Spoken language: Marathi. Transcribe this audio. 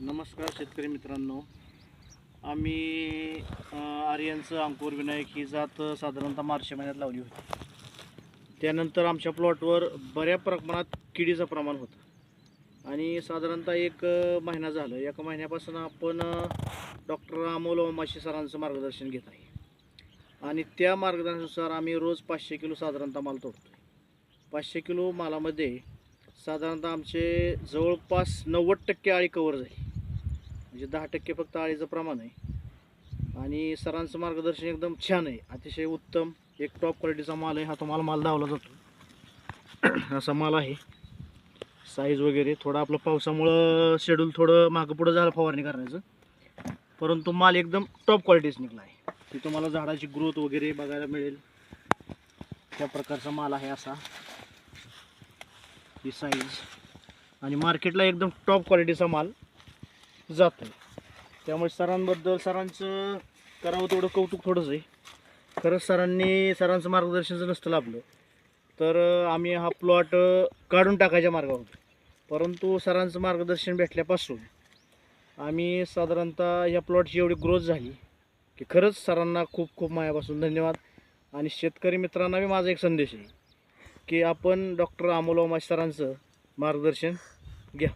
नमस्कार शेतकरी मित्रांनो. आम्ही आर्यनचं अंकुर विनायक ही जात साधारणतः मार्च महिन्यात लावली होती. त्यानंतर आमच्या प्लॉटवर बऱ्या प्रमाणात किडीचं प्रमाण होतं. आणि साधारणतः एक महिना झालं. एका महिन्यापासून आपण डॉक्टर अमोल ओमाशी सरांचं मार्गदर्शन घेत आहे. आणि त्या मार्गदर्शनानुसार आम्ही रोज पाचशे किलो साधारणतः माल तोडतो पाचशे किलो मालामध्ये साधारणतः आमचे जवळपास नव्वद टक्के आळी कवर झाली. म्हणजे दहा टक्के फक्त आळीचं प्रमाण आहे. आणि सरांचं मार्गदर्शन एकदम छान आहे. अतिशय उत्तम एक टॉप क्वालिटीचा माल आहे. हा तुम्हाला माल दावला जातो. असा माल आहे. साईज वगैरे थोडं आपलं पावसामुळं शेड्यूल थोडं मागं पुढं झालं फवारणी करण्याचं. परंतु माल एकदम टॉप क्वालिटीच निघला आहे. ती तुम्हाला झाडाची ग्रोथ वगैरे बघायला मिळेल. त्या प्रकारचा माल आहे असा. ही साईज आणि मार्केटला एकदम टॉप क्वालिटीचा माल. जातो त्यामुळे सरांबद्दल सरांचं करावं तेवढं कौतुक थोडंच आहे. खरंच सरांनी सरांचं मार्गदर्शन जर नसतं लाभलं तर आम्ही हा प्लॉट काढून टाकायच्या मार्गावर परंतु सरांचं मार्गदर्शन भेटल्यापासून आम्ही साधारणतः या प्लॉटची एवढी ग्रोथ झाली की खरंच सरांना खूप खूप मायापासून धन्यवाद. आणि शेतकरी मित्रांना बी माझा एक संदेश आहे की आपण डॉक्टर अमोल ओमाश सरांचं मार्गदर्शन घ्या.